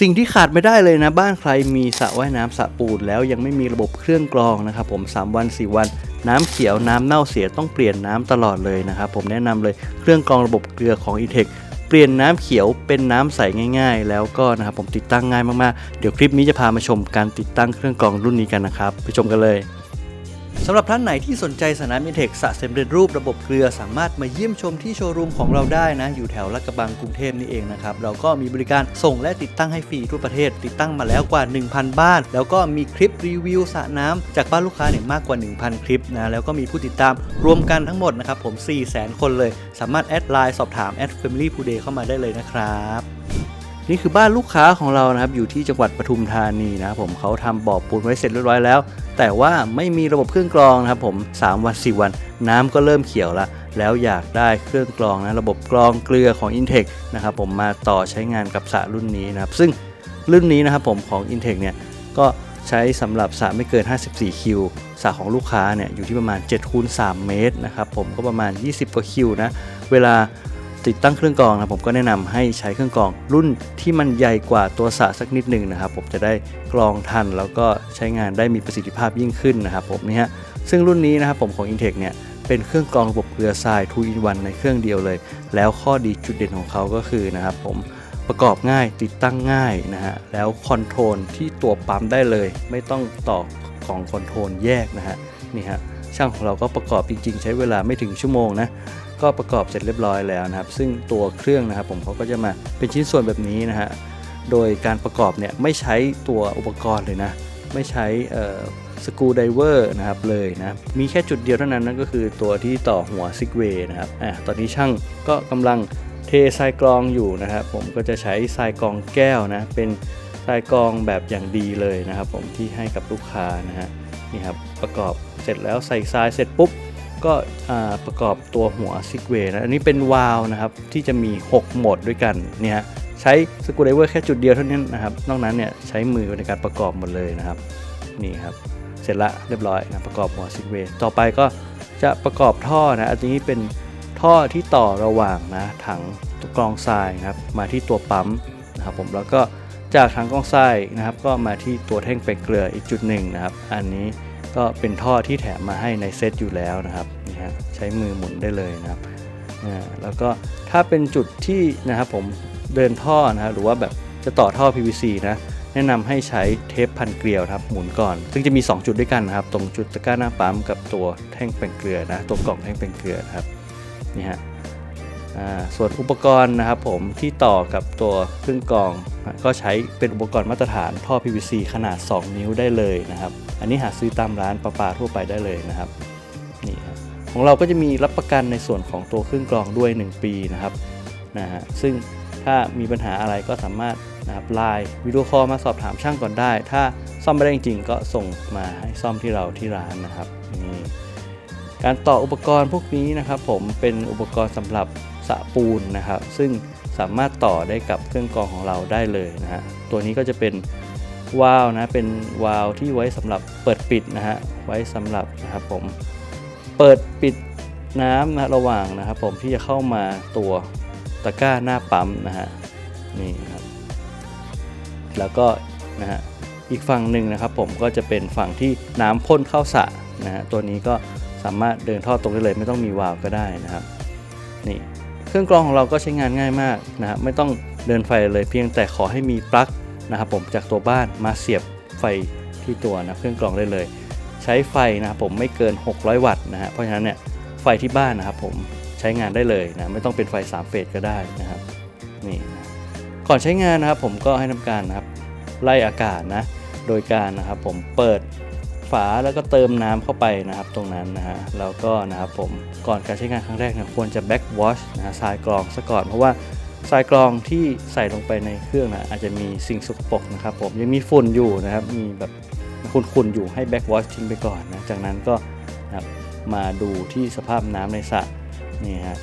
สิ่งที่ขาดไม่ได้เลยนะ บ้านใครมีสระว่ายน้ำสระปูนแล้วยังไม่มีระบบเครื่องกรองนะครับผม 3 วัน 4 วัน น้ำเขียวน้ำเน่าเสียต้องเปลี่ยนน้ำตลอดเลยนะครับผมแนะนำเลยเครื่องกรองระบบเกลือของ e t e c h เปลี่ยนน้ำเขียวเป็นน้ำใสง่าย ๆ แล้วก็นะครับผมติดตั้งง่ายมากๆ เดี๋ยวคลิปนี้จะพามาชมการติดตั้งเครื่องกรองรุ่นนี้กันนะครับไปชมกันเลยำหรับท่านไหนที่สนใจสนามอินเทคสะสำเร็จรูประบบเกลือสามารถมาเยี่ยมชมที่โชว์รูมของเราได้นะ อยู่แถวลาดกระบังกรุงเทพนี่เองนะครับ เราก็มีบริการส่งและติดตั้งให้ฟรีทั่วประเทศ ติดตั้งมาแล้วกว่า 1,000 บ้าน แล้วก็มีคลิปรีวิวสระน้ำจากบ้านลูกค้าเนี่ยมากกว่า 1,000 คลิปนะแล้วก็มีผู้ติดตามรวมกันทั้งหมดนะครับผม400,000 คนเลย สามารถแอดไลน์สอบถามแอด Family p o d a y เข้ามาได้เลยนะครับ นี่คือบ้านลูกค้าของเรานะครับอยู่ที่จังหวัดปทุมธานีนะครับผมเขาทำบ่อปูนไว้เสร็จเรียบร้อยแล้ว แต่ว่าไม่มีระบบเครื่องกรองนะครับผม3วัน4วัน น้ำก็เริ่มเขียวละแล้วอยากได้เครื่องกรองนะระบบกรองเกลือของ Intech นะครับผมมาต่อใช้งานกับสระรุ่นนี้นะครับซึ่งรุ่นนี้นะครับผมของ Intech เนี่ยก็ใช้สำหรับสระไม่เกิน 54 คิวสระของลูกค้าเนี่ยอยู่ที่ประมาณ7คูณ3เมตรนะครับผมก็ประมาณ 20 กว่าคิวนะ เวลา ติดตั้งเครื่องกรองนะผมก็แนะนำให้ใช้เครื่องกรอง รุ่นที่มันใหญ่กว่าตัวสระสักนิดหนึ่งนะครับ ผมจะได้กรองทันแล้วก็ใช้งานได้มีประสิทธิภาพยิ่งขึ้นนะครับผมนี่ฮะซึ่งรุ่นนี้นะครับผมของ Intech เนี่ยเป็นเครื่องกรองระบบเกลือทราย 2 in 1 ในเครื่องเดียวเลย แล้วข้อดีจุดเด่นของเขาก็คือนะครับผมประกอบง่ายติดตั้งง่ายนะฮะแล้วคอนโทรลที่ตัวปั๊มได้เลย ไม่ต้องต่อของคอนโทรลแยกนะฮะนี่ฮะ ช่างของเราก็ประกอบจริง ๆ ใช้เวลาไม่ถึงชั่วโมงนะก็ประกอบเสร็จเรียบร้อยแล้วนะครับ ซึ่งตัวเครื่องนะครับผมเขาก็จะมาเป็นชิ้นส่วนแบบนี้นะฮะโดยการประกอบเนี่ยไม่ใช้ตัวอุปกรณ์เลยนะไม่ใช้สกูไดเวอร์นะครับเลยนะมีแค่จุดเดียวเท่านั้นนั่นก็คือตัวที่ต่อหัวซิกเวย์นะครับอะตอนนี้ช่างก็กำลังเททรายกรองอยู่นะครับผมก็จะใช้ทรายกรองแก้วนะเป็นทรายกรองแบบอย่างดีเลยนะครับผมที่ให้กับลูกค้านะฮะ นี่ครับประกอบเสร็จแล้วใส่ทรายเสร็จปุ๊บก็ประกอบตัวหัวซิกเวนะอันนี้เป็นวาล์วนะครับที่จะมี 6 โหมดด้วยกันเนี่ยใช้สกูไดเวอร์แค่จุดเดียวเท่านั้นนะครับนอกนั้นเนี่ยใช้มือในการประกอบหมดเลยนะครับนี่ครับเสร็จละเรียบร้อยนะประกอบหัวซิกเวต่อไปก็จะประกอบท่อนะอันนี้เป็นท่อที่ต่อระหว่างนะถังกรองทรายนะครับมาที่ตัวปั๊มนะครับผมแล้วก็ จากถังกรองทรายนะครับ ก็มาที่ตัวแท่งไปเกลืออีกจุดหนึ่งนะครับ อันนี้ก็เป็นท่อที่แถมมาให้ในเซตอยู่แล้วนะครับนี่ฮะใช้มือหมุนได้เลยนะครับแล้วก็ถ้าเป็นจุดที่นะครับผมเดินท่อนะครับหรือว่าแบบจะต่อท่อ PVC นะแนะนำให้ใช้เทปพันเกลียวครับหมุนก่อน ซึ่งจะมี 2 จุดด้วยกันนะครับ ตรงจุดตะกร้าหน้าปั๊มกับตัวแท่งแป่งเกลือนะตัวกล่องแท่งแป่งเกลือครับนี่ฮะ ส่วนอุปกรณ์นะครับผมที่ต่อกับตัวเครื่องกรอง ก็ใช้เป็นอุปกรณ์มาตรฐานท่อ PVC ขนาด 2 นิ้วได้เลยนะครับ อันนี้หาซื้อตามร้านประปาทั่วไปได้เลยนะครับนี่ครับของเราก็จะมีรับประกันในส่วนของตัวเครื่องกรองด้วย 1 ปีนะครับนะฮะซึ่งถ้ามีปัญหาอะไรก็สามารถนะครับไลน์วิดีโอคอลมาสอบถามช่างก่อนได้ ถ้าซ่อมไม่ได้จริงก็ส่งมาให้ซ่อมที่เราที่ร้านนะครับนี่การต่ออุปกรณ์พวกนี้นะครับผมเป็นอุปกรณ์สำหรับ สะปูนนะครับ ซึ่งสามารถต่อได้กับเครื่องกรองของเราได้เลยนะฮะตัวนี้ก็จะเป็นวาล์วนะเป็นวาล์วที่ไว้สำหรับเปิดปิดนะฮะไว้สำหรับนะครับผมเปิดปิดน้ำนะระหว่างนะครับผมที่จะเข้ามาตัวตะกร้าหน้าปั๊มนะฮะนี่ครับแล้วก็นะฮะอีกฝั่งหนึ่งนะครับผมก็จะเป็นฝั่งที่น้ำพ่นเข้าสระนะฮะตัวนี้ก็สามารถเดินท่อตรงได้เลย ไม่ต้องมีวาล์วก็ได้นะครับนี่ เครื่องกรองของเราก็ใช้งานง่ายมากนะครับไม่ต้องเดินไฟเลยเพียงแต่ขอให้มีปลั๊กนะครับผมจากตัวบ้านมาเสียบไฟที่ตัวนะเครื่องกรองได้เลย ใช้ไฟนะครับผมไม่เกิน 600 วัตต์นะฮะเพราะฉะนั้นเนี่ยไฟที่บ้านนะครับผมใช้งานได้เลยนะไม่ต้องเป็นไฟ3เฟสก็ได้นะครับนี่นะก่อนใช้งานนะครับผมก็ให้ทำการนะครับไล่อากาศนะโดยการนะครับผมเปิด ฝาแล้วก็เติมน้ำเข้าไปนะครับตรงนั้นนะฮะแล้วก็นะครับผมก่อนการใช้งานครั้งแรกเนะควรจะแบ็กวอชนะฮะทรายกรองซะก่อนเพราะว่าทรายกรองที่ใส่ลงไปในเครื่องนะอาจจะมีสิ่งสกปรกนะครับผมยังมีฝุ่นอยู่นะครับมีแบบขุ่นๆอยู่ให้แบ็กวอชทิ้งไปก่อนนะจากนั้นก็นะครับมาดูที่สภาพน้ำในสระนี่ฮะ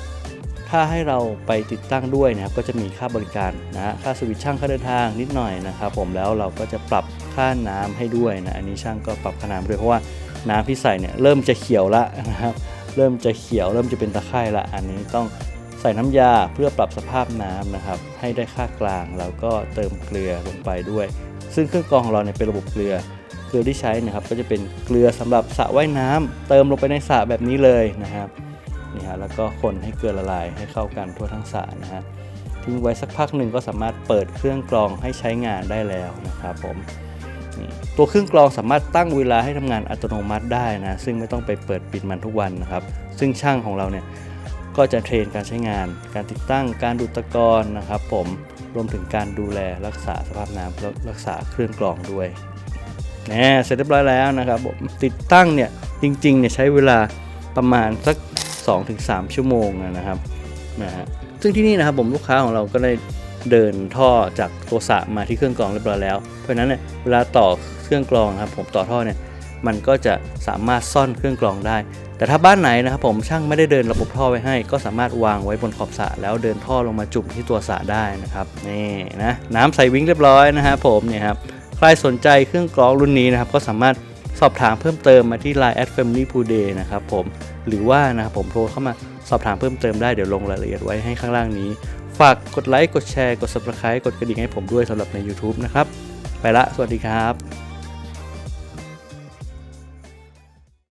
ถ้าให้เราไปติดตั้งด้วยนะครับก็จะมีค่าบริการนะค่าสวิตช์ช่างค่าเดินทางนิดหน่อยนะครับผมแล้วเราก็จะปรับค่าน้ำให้ด้วยนะอันนี้ช่างก็ปรับค่าน้ำด้วยเพราะว่าน้ำที่ใส่เนี่ยเริ่มจะเขียวละนะครับเริ่มจะเขียวเริ่มจะเป็นตะไคร่ละอันนี้ต้องใส่น้ำยาเพื่อปรับสภาพน้ำนะครับให้ได้ค่ากลางแล้วก็เติมเกลือลงไปด้วย ซึ่งเครื่องกรองของเราเนี่ยเป็นระบบเกลือเกลือที่ใช้นะครับก็จะเป็นเกลือสำหรับสระว่ายน้ำเติมลงไปในสระแบบนี้เลยนะครับ นี่ฮะแล้วก็คนให้เกลือละลายให้เข้ากันทั่วทั้งสารนะฮะทิ้งไว้สักพักหนึ่งก็สามารถเปิดเครื่องกรองให้ใช้งานได้แล้วนะครับผมตัวเครื่องกรองสามารถตั้งเวลาให้ทำงานอัตโนมัติได้นะซึ่งไม่ต้องไปเปิดปิดมันทุกวันนะครับ ซึ่งช่างของเราเนี่ยก็จะเทรนการใช้งาน การติดตั้งการดูดตะกอนนะครับ ผมรวมถึงการดูแลรักษาสภาพน้ำและรักษาเครื่องกรองด้วยแน่เสร็จเรียบร้อยแล้วนะครับผมติดตั้งเนี่ยจริงๆเนี่ยใช้เวลาประมาณสัก 2-3 ชั่วโมงนะครับนะฮะซึ่งที่นี่นะครับผมลูกค้าของเราก็ได้เดินท่อจากตัวสระมาที่เครื่องกรองเรียบร้อยแล้ว เพราะฉะนั้นเนี่ยเวลาต่อเครื่องกรองนะครับผมต่อท่อเนี่ยมันก็จะสามารถซ่อนเครื่องกรองได้ แต่ถ้าบ้านไหนนะครับผมช่างไม่ได้เดินระบบท่อไว้ให้ ก็สามารถวางไว้บนขอบสระแล้วเดินท่อลงมาจุ่มที่ตัวสระได้นะครับนี่นะน้ำใสวิ้งเรียบร้อยนะครับผมเนี่ยครับใครสนใจเครื่องกรองรุ่นนี้นะครับก็สามารถ สอบถามเพิ่มเติมมาที่ Line at family p o o day นะครับผมหรือว่านะครับผมโทรเข้ามาสอบถามเพิ่มเติมได้เดี๋ยวลงรายละเอียดไว้ให้ข้างล่างนี้ ฝากกดไลค์กดแชร์กด subscribe กดกระดิ่งให้ผมด้วยสำหรับใน YouTube นะครับ ไปละ สวัสดีครับ